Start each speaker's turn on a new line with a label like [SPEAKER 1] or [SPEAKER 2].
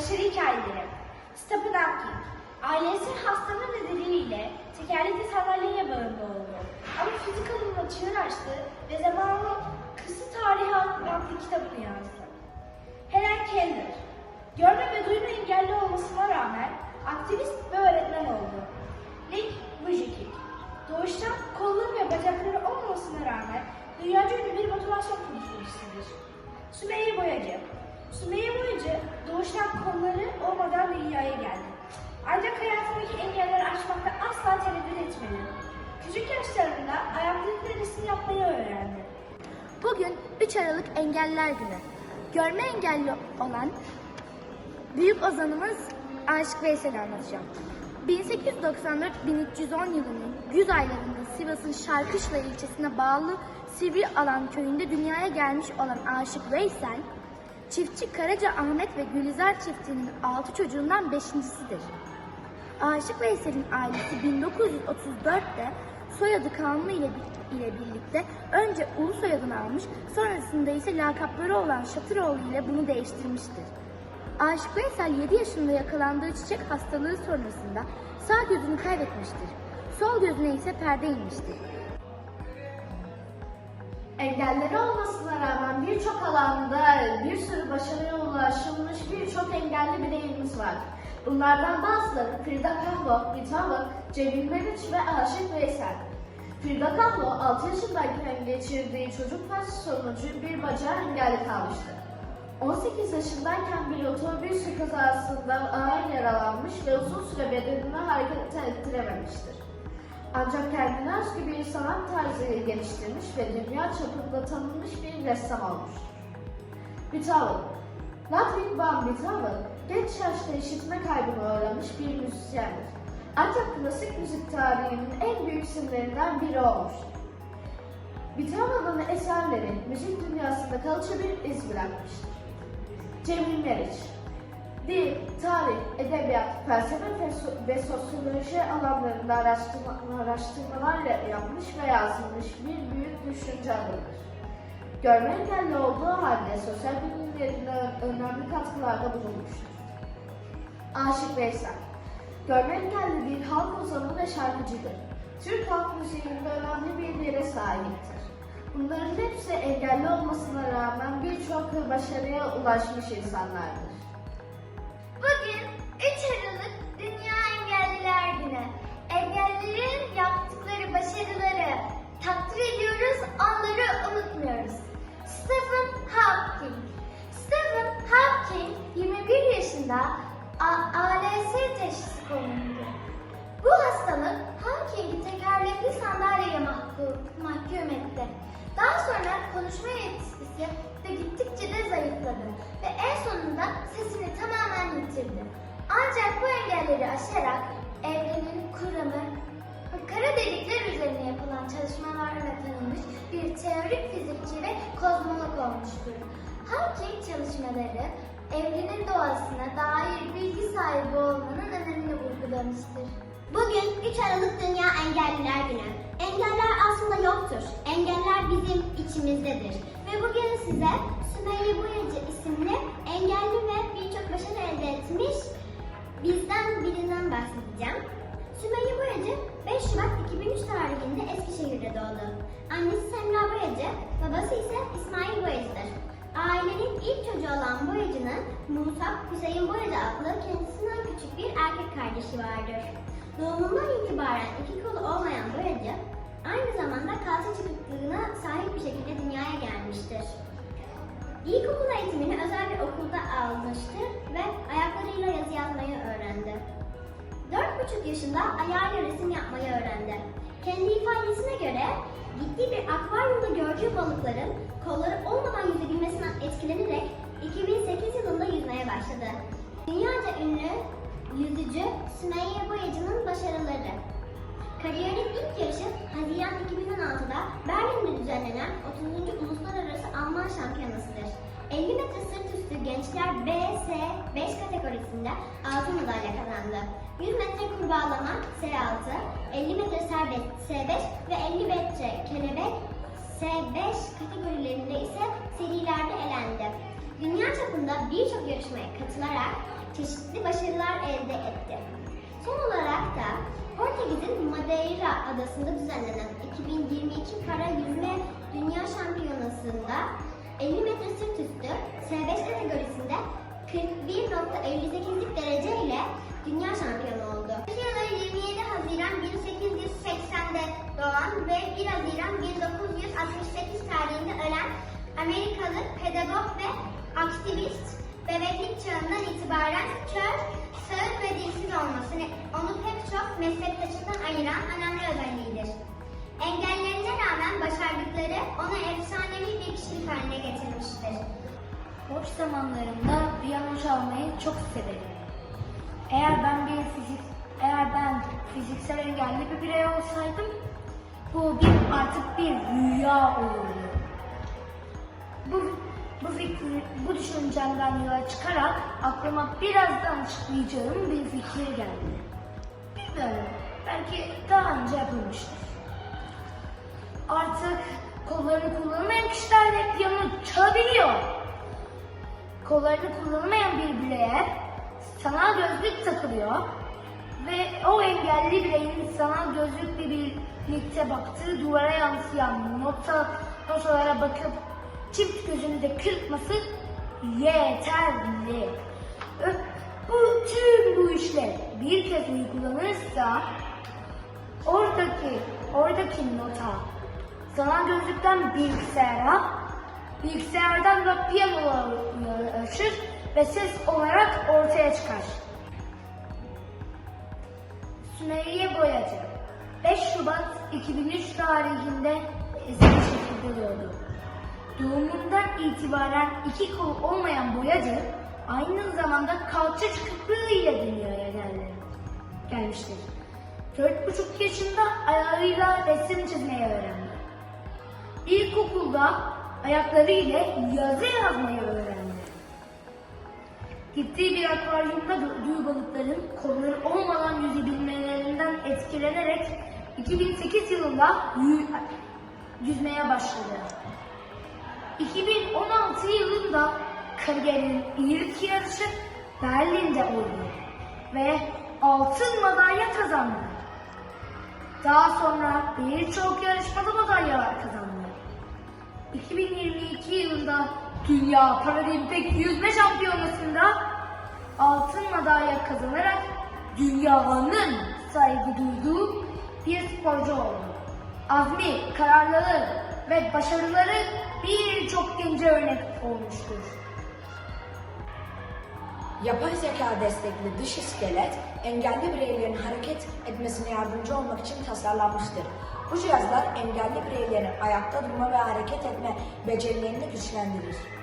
[SPEAKER 1] Başarı hikayeleri. Stephen Hawking. Ailesi hastalığı nedeniyle tekerlekli sandalyeye bağımlı oldu. Ama fizik alanına çığır açtı ve zamanla Kısa Tarihi adlı kitabını yazdı. Helen Keller. Görme ve duyma engelli olmasına rağmen aktivist ve öğretmen oldu. Nick Vujicic. Doğuştan kolları ve bacakları olmamasına rağmen dünyaca ünlü bir motivasyon konuşmacısıdır. Sümeyye Boyacı. Sümeyye Boyacı doğuştan kolları olmadan dünyaya geldi. Ancak hayatındaki engelleri aşmakta asla tereddüt etmedi. Küçük yaşlarında ayaklarıyla resim yapmayı öğrendi.
[SPEAKER 2] Bugün 3 Aralık Engelliler Günü. Görme engelli olan büyük ozanımız Aşık Veysel'i anlatacağım. 1894-1310 yılının güz aylarında Sivas'ın Şarkışla ilçesine bağlı Sivri Alan köyünde dünyaya gelmiş olan Aşık Veysel, çiftçi Karaca Ahmet ve Gülizar çiftinin 6 çocuğundan beşincisidir. Aşık Veysel'in ailesi 1934'te soyadı kanunu ile, ile birlikte önce ulu soyadını almış, sonrasında ise lakapları olan Şatıroğlu ile bunu değiştirmiştir. Aşık Veysel 7 yaşında yakalandığı çiçek hastalığı sonrasında sağ gözünü kaybetmiştir. Sol gözüne ise perde inmiştir.
[SPEAKER 3] Engelleri olmasına rağmen birçok alanda bir sürü başarıya ulaşılmış birçok engelli bireyimiz var. Bunlardan bazıları Frida Kahlo, Vitava, Cemil Meriç ve Aşık Veysel. Frida Kahlo 6 yaşındayken geçirdiği çocuk felci sonucu bir bacağı engelli kalmıştı. 18 yaşındayken bir otobüs kazasından ağır yaralanmış ve uzun süre bedenini hareket ettirememiştir. Ancak kendine özgü bir sanat tarzı geliştirmiş ve dünya çapında tanınmış bir ressam olmuştur. Beethoven Ludwig van Beethoven genç yaşta işitme kaybına uğramış bir müzisyendir. Ancak klasik müzik tarihinin en büyük isimlerinden biri olmuştur. Beethoven'ın eserleri müzik dünyasında kalıcı bir iz bırakmıştır. Cemil Meriç Dil, tarih, edebiyat, felsefe fe- ve sosyoloji alanlarında araştırma, araştırmalar yapmış ve yazılmış bir büyük düşünce adamıdır. Görme engelli olduğu halde sosyal bilimlerine önemli katkılarda bulunmuştur. Aşık Veysel Görme engelli bir halk ozanı ve şarkıcıdır. Türk halk müziğinde önemli bir yere sahiptir. Bunların hepsi engelli olmasına rağmen birçok başarıya ulaşmış insanlardır.
[SPEAKER 2] Yaşında ALS teşhisi konuldu. Bu hastalık Hawking'i tekerlekli sandalyeye mahkum, mahkum etti. Daha sonra konuşma yetisi de gittikçe de zayıfladı ve en sonunda sesini tamamen yitirdi. Ancak bu engelleri aşarak evrenin kuramı kara delikler üzerine yapılan çalışmalarla tanınmış bir teorik fizikçi ve kozmolog olmuştur. Hawking çalışmaları evrenin doğasına dair bilgi sahibi olmanın önemini vurgulamıştır.
[SPEAKER 4] Bugün 3 Aralık Dünya Engelliler Günü. Engeller aslında yoktur. Engeller bizim içimizdedir. Ve bugün size Sümeyye Boyacı isimli engelli ve birçok başarı elde etmiş bizden birinden bahsedeceğim. Sümeyye Boyacı 5 Şubat 2003 tarihinde Eskişehir'de doğdu. Annesi Semra Boyacı, babası ise İsmail. Ailenin ilk çocuğu olan Boyacı'nın Musab Hüseyin Boyacı adlı kendisinden küçük bir erkek kardeşi vardır. Doğumundan itibaren iki kolu olmayan Boyacı, aynı zamanda kalça çıkıklığına sahip bir şekilde dünyaya gelmiştir. İlkokul eğitimini özel bir okulda almıştır ve ayaklarıyla yazı yazmayı öğrendi. Dört buçuk yaşında ayağıyla resim yapmayı öğrendi. Kendi ifadesine göre gittiği bir akvaryumda gördüğü balıkların kolları olmadan yüzebilmesinden etkilenerek 2008 yılında yüzmeye başladı. Dünyaca ünlü yüzücü Sümeyye Boyacı'nın başarıları. Kariyerin ilk yarışı Haziran 2016'da Berlin'de düzenlenen 30. Uluslararası Alman Şampiyonası'dır. 50 metre sırt üstü gençler B, S, 5 kategorisinde altın madalya kazandı. 100 metre kurbağalama S6, 50 metre serbest S5 ve 50 metre kelebek S5 kategorilerinde ise serilerde elendi. Dünya çapında birçok yarışmaya katılarak çeşitli başarılar elde etti. Son olarak da Portekiz'in Madeira adasında düzenlenen 2022 Para Yüzme Dünya Şampiyonası'nda 50 metre sırt üstü S5 kategorisinde 41.58'lik dereceyle dünya şampiyonu oldu. Yılı 27 Haziran 1880'de doğan ve 1 Haziran 1968 tarihinde ölen Amerikalı pedagog ve aktivist bebeklik çağından itibaren kör, sağır ve dilsiz olması ne- onu pek çok meslektaşından ayıran önemli özelliğidir. Engellerine rağmen başardıkları onu efsanevi bir kişilik haline getirmiştir.
[SPEAKER 2] Boş zamanlarımda piyano çalmayı çok severim. Eğer ben bir fizik eğer ben fiziksel engelli bir birey olsaydım bu bir artık bir rüya olurdu. Bu bu fikri, bu düşüncemden yola çıkarak aklıma birazdan açıklayacağım bir fikir geldi. Bilmiyorum, belki daha önce yapılmıştır. Artık kollarını kullanmayan kişiler de piyano çalabiliyor. Kollarını kullanamayan bir bireye sanal gözlük takılıyor ve o engelli bireyin sanal gözlükle birlikte baktığı duvara yansıyan nota, notalara bakıp çift gözünü de kırpması yeterli. Bu tüm bu işler bir kez uygulanırsa oradaki oradaki nota sanal gözlükten bilgisayara, bilgisayardan da piyanoya ulaşır ve ses olarak ortaya çıkar. Sümeyye Boyacı 5 Şubat 2003 tarihinde eski şekilde doğdu. Doğumundan itibaren iki kol olmayan boyacı aynı zamanda kalça çıkıklığı ile dünyaya geldi. gelmiştir. Dört buçuk yaşında ayağıyla resim çizmeyi öğrendi. İlkokulda ayakları ile yazı yazmayı öğrendi. Gittiği bir akvaryumda gördüğü balıkların kolları olmadan yüzebilmelerinden etkilenerek 2008 yılında yü- yüzmeye başladı. 2016 yılında kariyerinin ilk yarışı Berlin'de oldu ve altın madalya kazandı. Daha sonra birçok yarışmada madalyalar kazandı. 2022 yılında Dünya Paralimpik Yüzme Şampiyonası'nda altın madalya kazanarak dünyanın saygı duyduğu bir sporcu oldu. Azmi, kararlılığı ve başarıları birçok gence örnek olmuştur.
[SPEAKER 5] Yapay zeka destekli dış iskelet, engelli bireylerin hareket etmesine yardımcı olmak için tasarlanmıştır. Bu cihazlar engelli bireylerin ayakta durma ve hareket etme becerilerini güçlendirir.